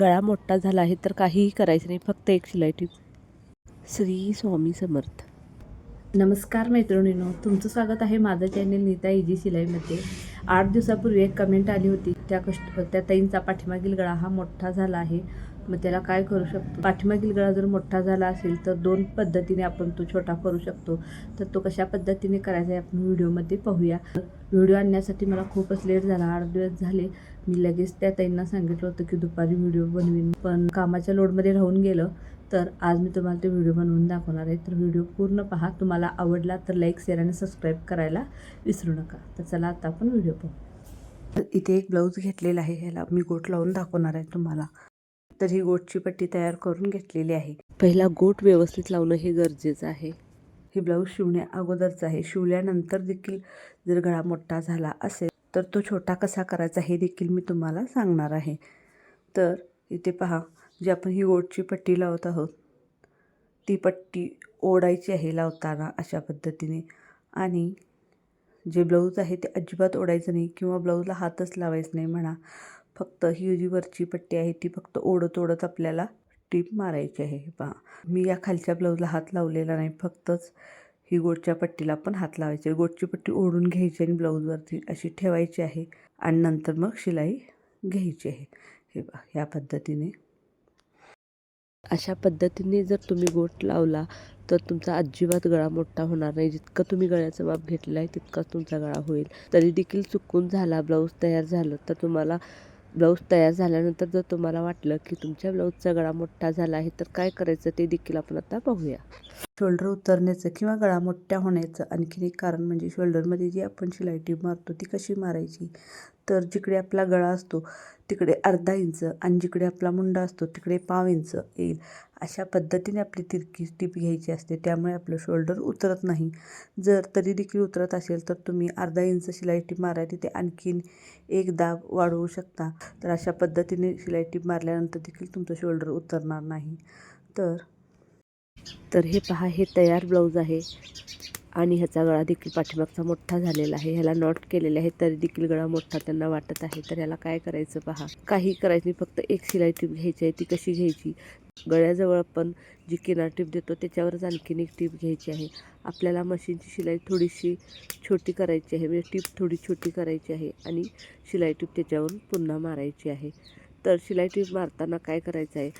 गळा मोठा झाला आहे तर काहीही करायचं नाही फक्त एक शिलाई टीप. श्री स्वामी समर्थ. नमस्कार मैत्रिणींनो तुमचं स्वागत आहे माझं चॅनेल नीता इजी शिलाईमध्ये. आठ दिवसापूर्वी एक कमेंट आली होती त्या कष्ट त्या ताईंचा पाठीमागील गळा हा मोठा झाला आहे. मग त्याला काय करू शकतो? पाठीमागील गळा जर मोठा झाला असेल तर दोन पद्धतीने आपण तो छोटा करू शकतो. तर तो कशा पद्धतीने करायचा आहे आपण व्हिडिओमध्ये पाहूया. व्हिडिओ आणण्यासाठी मला खूपच लेट झाला आठ दिवस झाले. मी लगेच त्या ताईंना सांगितलं होतं की दुपारी व्हिडिओ बनवीन. पण कामाच्या लोडमध्ये राहून गेलं. तर आज मी तुम्हाला ते व्हिडिओ बनवून दाखवणार आहे. तर व्हिडिओ पूर्ण पहा. तुम्हाला आवडला तर लाईक शेअर आणि सबस्क्राईब करायला विसरू नका. तर चला आता आपण व्हिडिओ पाहू. तर इथे एक ब्लाऊज घेतलेला आहे. ह्याला मी गोट लावून दाखवणार आहे तुम्हाला. तर ही गोटची पट्टी तयार करून घेतलेली आहे. पहिला गोट व्यवस्थित लावणं हे गरजेचं आहे. हे ब्लाऊज शिवण्या अगोदरचं आहे. शिवल्यानंतर देखील जर गळा मोठा झाला असेल तर तो छोटा कसा करायचा हे देखील मी तुम्हाला सांगणार आहे. तर इथे पहा. जी आपण ही गोटची पट्टी लावत आहोत ती पट्टी ओढायची आहे लावताना अशा पद्धतीने. आणि जे ब्लाऊज आहे ते अजिबात ओढायचं नाही किंवा ब्लाऊजला हातच लावायचं नाही म्हणा. फक्त ही जी वरची पट्टी आहे ती फक्त ओढत ओढत आपल्याला टीप मारायची आहे. पहा मी या खालच्या ब्लाऊजला हात लावलेला नाही फक्तच ही गोटच्या पट्टीला पण हात लावायचे गोटची पट्टी ओढून घ्यायची आणि ब्लाऊजवरती अशी ठेवायची आहे. आणि नंतर मग शिलाई घ्यायची आहे. हे पहा या पद्धतीने अशा पद्धतीने जर तुम्ही गोठ लावला तर तुमचा अजिबात गळा मोठा होणार नाही. जितकं तुम्ही गळ्याचं माप घेतलं आहे तितकाच तुमचा गळा होईल. तरी देखील चुकून झाला ब्लाऊज तयार झालं तर तुम्हाला ब्लाऊज तयार झाल्यानंतर जर तुम्हाला वाटलं की तुमच्या ब्लाऊजचा गळा मोठा झाला आहे तर काय करायचं ते देखील आपण आता पाहूया शोल्डर उतरण्याचं किंवा गळा मोठ्या होण्याचं आणखीन एक कारण म्हणजे शोल्डरमध्ये जी आपण शिलाई टीप मारतो ती कशी मारायची? तर जिकडे आपला गळा असतो तिकडे अर्धा इंच आणि जिकडे आपला मुंडा असतो तिकडे पाव इंच येईल. अशा पद्धतीने आपली तिरकी टीप घ्यायची असते. त्यामुळे आपलं शोल्डर उतरत नाही. जर तरी देखील उतरत असेल तर तुम्ही अर्धा इंच शिलाई टीप मारा. तिथे आणखीन एक दाब वाढवू शकता. तर अशा पद्धतीने शिलाई टीप मारल्यानंतर देखील तुमचं शोल्डर उतरणार नाही. तर तर हे पहा हे तयार ब्लाऊज आहे. आणि ह्याचा गळा देखील पाठीमागचा मोठा झालेला आहे. ह्याला नॉट केलेले आहे तरी देखील गळा मोठा त्यांना वाटत आहे. तर ह्याला काय करायचं पहा? काही करायचं नाही फक्त एक शिलाई टीप घ्यायची आहे. ती कशी घ्यायची? गळ्याजवळ आपण जी किनार टीप देतो त्याच्यावरच आणखीन एक टीप घ्यायची आहे. आपल्याला मशीनची शिलाई थोडीशी छोटी करायची आहे. म्हणजे टीप थोडी छोटी करायची आहे आणि शिलाई टीप त्याच्यावरून पुन्हा मारायची आहे. तर शिलाई टीप मारताना काय करायचं आहे?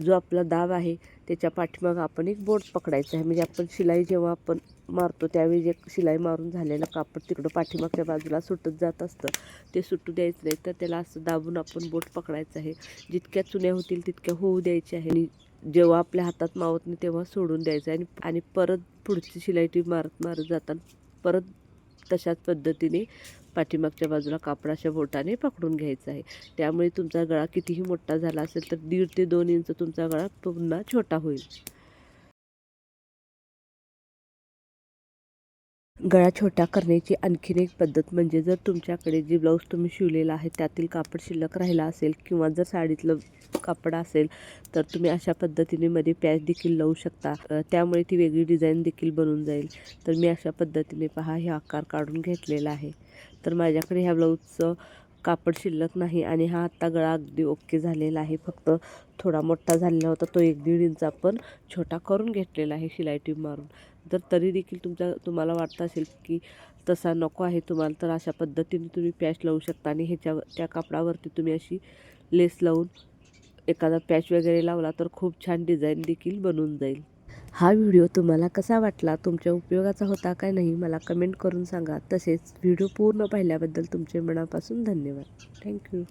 जो आपला दाब आहे त्याच्या पाठीमाग आपण एक बोट पकडायचं आहे. म्हणजे आपण शिलाई जेव्हा आपण मारतो. त्यावेळी जे शिलाई मारून झालेलं कापड तिकडं पाठीमागच्या बाजूला सुटत जात असतं. ते सुटू द्यायचं नाही. तर त्याला असं दाबून आपण बोट पकडायचं आहे. जितक्या चुन्या होतील तितक्या होऊ द्यायच्या आहे. आणि जेव्हा आपल्या हातात मावत नाही तेव्हा सोडून द्यायचं आणि आणि परत पुढची शिलाई ती मारत मारत जाताना परत तशाच पद्धतीने पाठीमागच्या बाजूला कापडाच्या बोटाने पकडून घ्यायचं आहे. त्यामुळे तुमचा गळा कितीही मोठा झाला असेल तर दीड ते दोन इंच तुमचा गळा पुन्हा छोटा होईल. गळा छोटा करण्याची आणखीन एक पद्धत म्हणजे जर तुमच्याकडे जे ब्लाऊज तुम्ही शिवलेला आहे त्यातील कापड शिल्लक राहिला असेल किंवा जर साडीतलं कापड असेल तर तुम्ही अशा पद्धतीने मध्ये पॅच देखील लावू शकता. त्यामुळे ती वेगळी डिझाईन देखील बनून जाईल. तर मी अशा पद्धतीने पहा हे आकार काढून घेतलेला आहे. तर माझ्याकडे ह्या ब्लाऊजचं कापड शिल्लक नाही आणि हा आत्ता गळा अगदी ओके झालेला आहे. फक्त थोडा मोठा झालेला होता तो एक दीड इंच आपण छोटा करून घेतलेला आहे शिलाई ट्यूब मारून. जर तरी देखील तुमच्या तुम्हाला वाटत असेल की तसा नको आहे तुम्हाला तर अशा पद्धतीने तुम्ही पॅच लावू शकता आणि ह्याच्या त्या कापडावरती तुम्ही अशी लेस लावून एखादा पॅच वगैरे लावला तर खूप छान डिझाईन देखील बनून जाईल. हा व्हिडिओ तुम्हाला कसा वाटला? तुमच्या उपयोगाचा होता काय नाही? मला कमेंट करून सांगा. तसेच व्हिडिओ पूर्ण पाहिल्याबद्दल तुमचे मनापासून धन्यवाद. थँक्यू